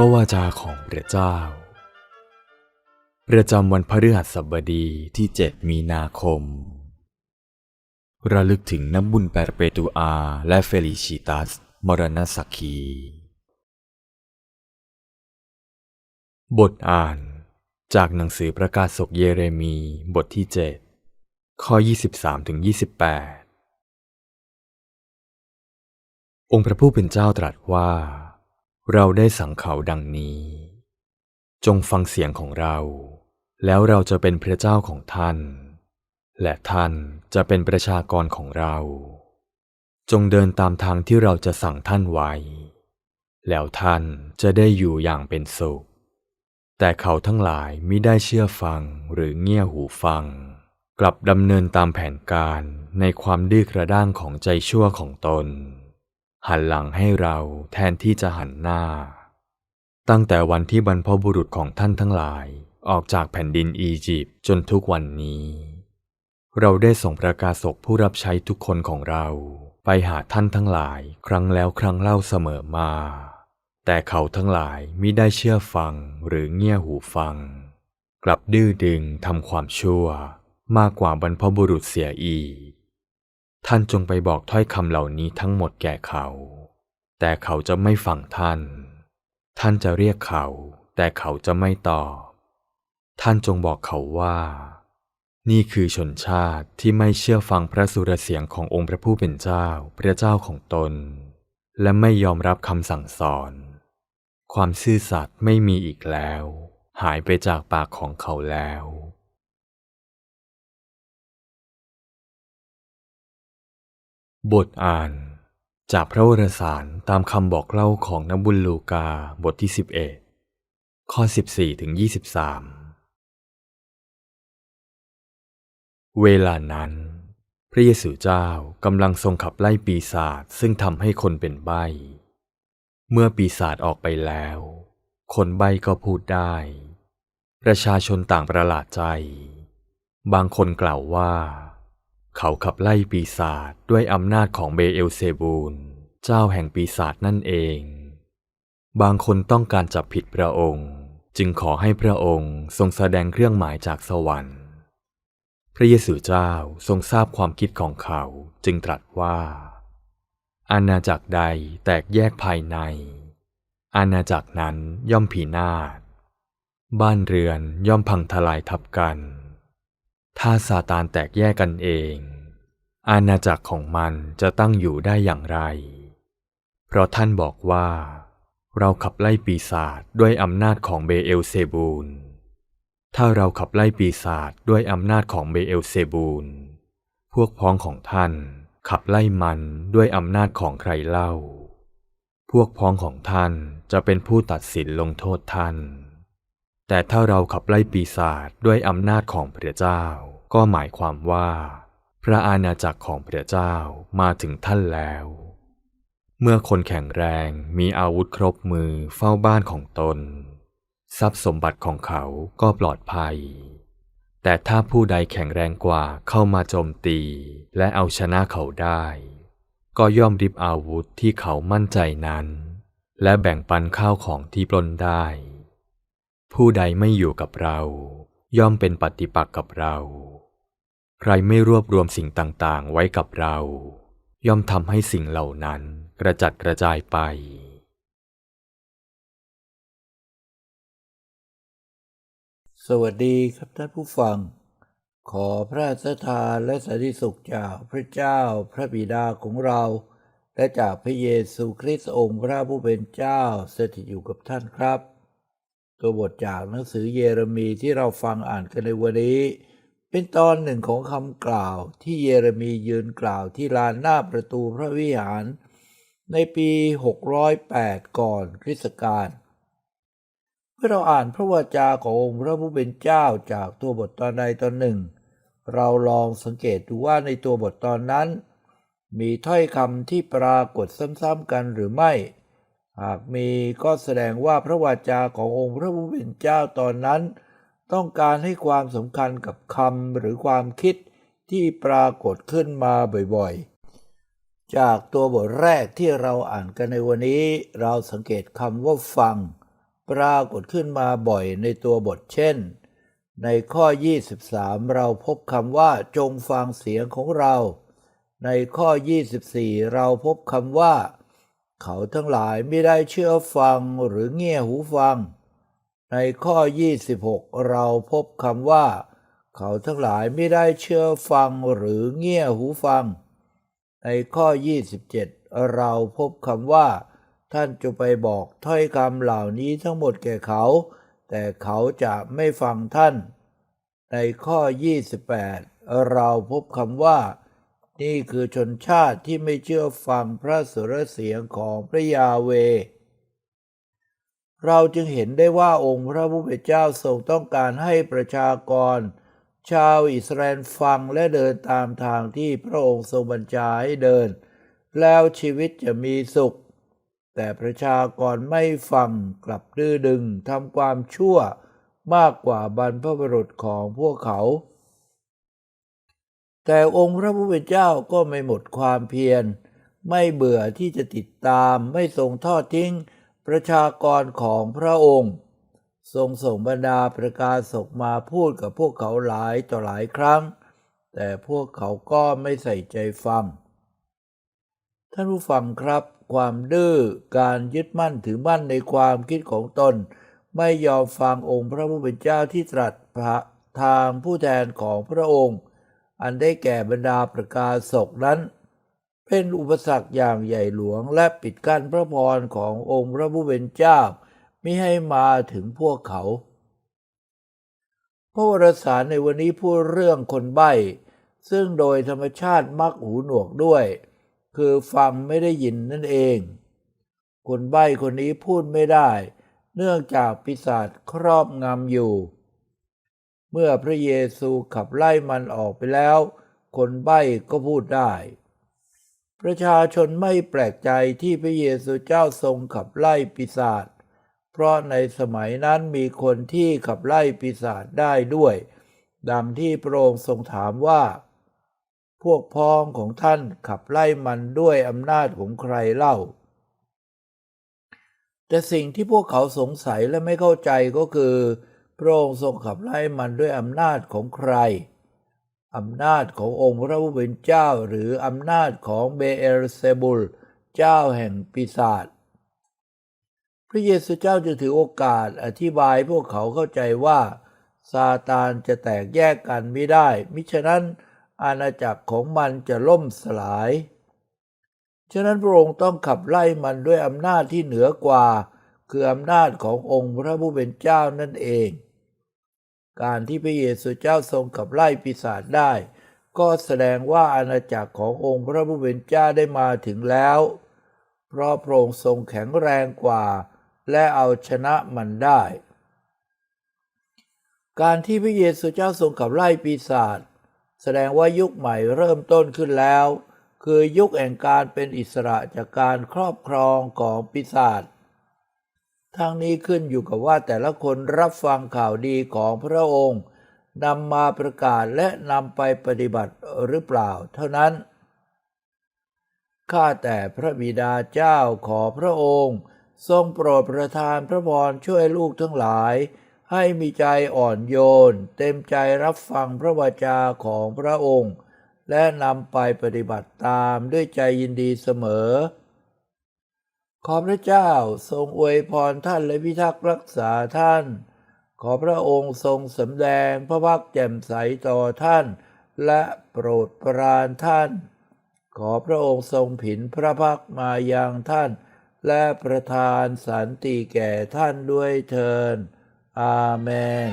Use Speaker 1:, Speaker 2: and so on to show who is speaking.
Speaker 1: พระวาจาของพระเจ้า ประจำวันพฤหัสบดีที่ 7 มีนาคม ระลึกถึงน้ำบุญแปรเปตูอาและเฟลิชิตัส มรณสักคี บทอ่าน จากหนังสือประกาศศกเยเรมีบทที่ 7 ข้อ 23ถึง28 องค์พระผู้เป็นเจ้าตรัสว่า เราได้สั่งเขาดังนี้ จงฟังเสียงของเรา แล้วเราจะเป็นพระเจ้าของท่าน และท่านจะเป็นประชากรของเรา จงเดินตามทางที่เราจะสั่งท่านไว้ แล้วท่านจะได้อยู่อย่างเป็นสุข แต่เขาทั้งหลายมิได้เชื่อฟังหรือเงี่ยหูฟัง กลับดำเนินตามแผนการในความดื้อกระด้างของใจชั่วของตน หันหลังให้เราแทนที่จะหันหน้า ตั้งแต่วันที่บรรพบุรุษของท่านทั้งหลายออกจากแผ่นดินอียิปต์จนทุกวันนี้ เราได้ส่งประกาศกผู้รับใช้ทุกคนของเราไปหาท่านทั้งหลายครั้งแล้วครั้งเล่าเสมอมา แต่เขาทั้งหลายมิได้เชื่อฟังหรือเงี่ยหูฟัง กลับดื้อดึงทำความชั่วมากกว่าบรรพบุรุษเสียอีก ท่านจงไปบอกถ้อยคำเหล่านี้ทั้งหมดแก่เขา แต่เขาจะไม่ฟังท่าน ท่านจะเรียกเขา แต่เขาจะไม่ตอบ ท่านจงบอกเขาว่า นี่คือชนชาติที่ไม่เชื่อฟังพระสุรเสียงขององค์พระผู้เป็นเจ้า พระเจ้าของตน และไม่ยอมรับคำสั่งสอน ความซื่อสัตย์ไม่มีอีกแล้ว หายไปจากปากของเขาแล้ว บทอ่าน จากพระวรสารตามคำบอกเล่าของนบุญลูกาบทที่ 11 ข้อ 14ถึง23 เวลานั้น พระเยซูเจ้ากำลังทรงขับไล่ปีศาจซึ่งทำให้คนเป็นใบ เมื่อปีศาจออกไปแล้ว คนใบก็พูดได้ ประชาชนต่างประหลาดใจ บางคนกล่าวว่า เขาขับไล่ปีศาจด้วยอำนาจของเบเอลเซบูล เจ้าแห่งปีศาจนั่นเอง บางคนต้องการจับผิดพระองค์ จึงขอให้พระองค์ทรงแสดงเครื่องหมายจากสวรรค์ พระเยซูเจ้าทรงทราบความคิดของเขาจึงตรัสว่า อาณาจักรใดแตกแยกภายใน อาณาจักรนั้นย่อมผีนาศบ้านเรือนย่อมพังทลายทับกัน ถ้าซาตานแตกแยกกันเอง อาณาจักรของมันจะตั้งอยู่ได้อย่างไร เพราะท่านบอกว่า เราขับไล่ปีศาจด้วยอำนาจของเบเอลเซบูล ถ้าเราขับไล่ปีศาจด้วยอำนาจของเบเอลเซบูล พวกพ้องของท่านขับไล่มันด้วยอำนาจของใครเล่า พวกพ้องของท่านจะเป็นผู้ตัดสินลงโทษท่าน แต่ถ้าเราขับไล่ปีศาจด้วยอำนาจของพระเจ้า ก็หมายความว่า พระอาณาจักรของพระเจ้ามาถึงท่านแล้ว เมื่อคนแข็งแรงมีอาวุธครบมือเฝ้าบ้านของตน ทรัพย์สมบัติของเขาก็ปลอดภัย แต่ถ้าผู้ใดแข็งแรงกว่าเข้ามาโจมตีและเอาชนะเขาได้ ก็ย่อมริบอาวุธที่เขามั่นใจนั้น และแบ่งปันข้าวของที่ปล้นได้ ผู้ใดไม่อยู่กับเรา ย่อมเป็นปฏิปักษ์กับเรา ใครไม่รวบรวมสิ่งต่างๆไว้กับเรา ย่อมทำให้สิ่งเหล่านั้นกระจัดกระจายไป
Speaker 2: สวัสดีครับท่านผู้ฟัง ขอพระราชทานและสันติสุขจากพระเจ้าพระบิดาของเราและจากพระเยซูคริสต์องค์พระผู้เป็นเจ้าสถิตอยู่กับท่านครับ ตัวบทจากหนังสือเยเรมีที่เราฟังอ่านกันในวันนี้ เป็นตอนหนึ่งของคำกล่าวที่เยเรมียืนกล่าวที่ลานหน้าประตูพระวิหาร ในปี 608 ก่อนคริสต์กาลเมื่อเราอ่านพระวจาขององค์พระผู้เป็นเจ้าจากตัวบทตอนใดตอนหนึ่ง เราลองสังเกตดูว่าในตัวบทตอนนั้น มีถ้อยคำที่ปรากฏซ้ำๆกันหรือไม่ หากมีก็แสดงว่าพระวจาขององค์พระผู้เป็นเจ้าตอนนั้น ต้องการให้ความสำคัญกับคำหรือความคิดที่ปรากฏขึ้นมาบ่อยๆ จากตัวบทแรกที่เราอ่านกันในวันนี้ เราสังเกตคำว่าฟัง ปรากฏขึ้นมาบ่อยในตัวบทเช่น ในข้อ 23 เราพบคำว่าจงฟังเสียงของเรา ในข้อ 24 เราพบคำว่า เขาทั้งหลายไม่ได้เชื่อฟังหรือเงี่ยหูฟัง ในข้อ 26 เราพบคำว่า เขาทั้งหลายไม่ได้เชื่อฟังหรือเงี่ยหูฟัง ในข้อ 27 เราพบคำว่า ท่านจะไปบอกถ้อยคำเหล่านี้ทั้งหมดแก่เขา แต่เขาจะไม่ฟังท่าน ในข้อ 28 เราพบคำว่า นี่คือชนชาติที่ไม่เชื่อฟังพระสุรเสียงของพระยาเว เราจึงเห็นได้ว่าองค์พระผู้เป็นเจ้าทรงต้องการให้ประชากร ชาวอิสราเอลฟังและเดินตามทางที่พระองค์ทรงบัญชาให้เดิน แล้วชีวิตจะมีสุข แต่ประชากรไม่ฟังกลับดื้อดึงทำความชั่วมากกว่าบรรพบุรุษของพวกเขา แต่องค์พระผู้เป็นเจ้าก็ไม่หมดความเพียร ไม่เบื่อที่จะติดตามไม่ทรงทอดทิ้งประชากรของพระองค์ ทรงส่งบรรดาประกาศกมาพูดกับพวกเขาหลายต่อหลายครั้ง แต่พวกเขาก็ไม่ใส่ใจฟัง ท่านผู้ฟังครับ ความดื้อการยึดมั่นถือมั่นในความคิดของตน ไม่ยอมฟังองค์พระผู้เป็นเจ้าที่ตรัสพระทางผู้แทนของพระองค์ อันได้แก่บรรดาประกาศกนั้น เป็นอุปสรรคอย่างใหญ่หลวงและปิดกั้นพระพรขององค์พระผู้เป็นเจ้ามิให้มาถึงพวกเขา พระวรสารในวันนี้พูดเรื่องคนใบ้ซึ่งโดยธรรมชาติมักหูหนวกด้วย คือฟังไม่ได้ยินนั่นเอง คนใบ้คนนี้พูดไม่ได้ เนื่องจากปีศาจครอบงำอยู่ เมื่อพระเยซูขับไล่มันออกไปแล้ว คนใบ้ก็พูดได้ ประชาชนไม่แปลกใจที่พระเยซูเจ้าทรงขับไล่ปีศาจ เพราะในสมัยนั้นมีคนที่ขับไล่ปีศาจได้ด้วย ดังที่พระองค์ทรงถามว่า พวกพ้องของท่านขับไล่มันด้วยอำนาจของใครเล่า แต่สิ่งที่พวกเขาสงสัยและไม่เข้าใจก็คือ พระองค์ทรงขับไล่มันด้วยอำนาจของใคร อำนาจขององค์พระผู้เป็นเจ้าหรืออำนาจของเบเอลเซบุล เจ้าแห่งปีศาจ พระเยซูเจ้าจะถือโอกาสอธิบายพวกเขาเข้าใจว่าซาตานจะแตกแยกกันไม่ได้ มิฉะนั้นอาณาจักรของมันจะล่มสลาย ฉะนั้นพระองค์ต้องขับไล่มันด้วยอำนาจที่เหนือกว่า คืออำนาจขององค์พระผู้เป็นเจ้านั่นเอง การที่พระเยซูเจ้าทรงขับไล่ปีศาจได้ ก็แสดงว่าอาณาจักรขององค์พระผู้เป็นเจ้าได้มาถึงแล้ว เพราะพระองค์ทรงแข็งแรงกว่า และเอาชนะมันได้ การที่พระเยซูเจ้าทรงขับไล่ปีศาจแสดงว่ายุคใหม่เริ่มต้นขึ้นแล้ว คือยุคแห่งการเป็นอิสระจากการครอบครองของปีศาจ ทั้งนี้ขึ้นอยู่กับว่าแต่ละคนรับฟังข่าวดีของพระองค์นำมาประกาศและนำไปปฏิบัติหรือเปล่า เท่านั้น ข้าแต่พระบิดาเจ้าขอพระองค์ ทรงโปรดประทานพระพรช่วยลูกทั้งหลาย ให้มีใจอ่อนโยน เต็มใจรับฟังพระวจาของพระองค์ และนำไปปฏิบัติตามด้วยใจยินดีเสมอ ขอพระเจ้าทรงอวยพรท่านและพิทักษ์รักษาท่าน ขอพระองค์ทรงสำแดงพระพักแจ่มใสต่อท่าน และโปรดปรานท่าน ขอพระองค์ทรงผินพระพักมายังท่าน และประทานสันติแก่ท่านด้วยเทินอาเมน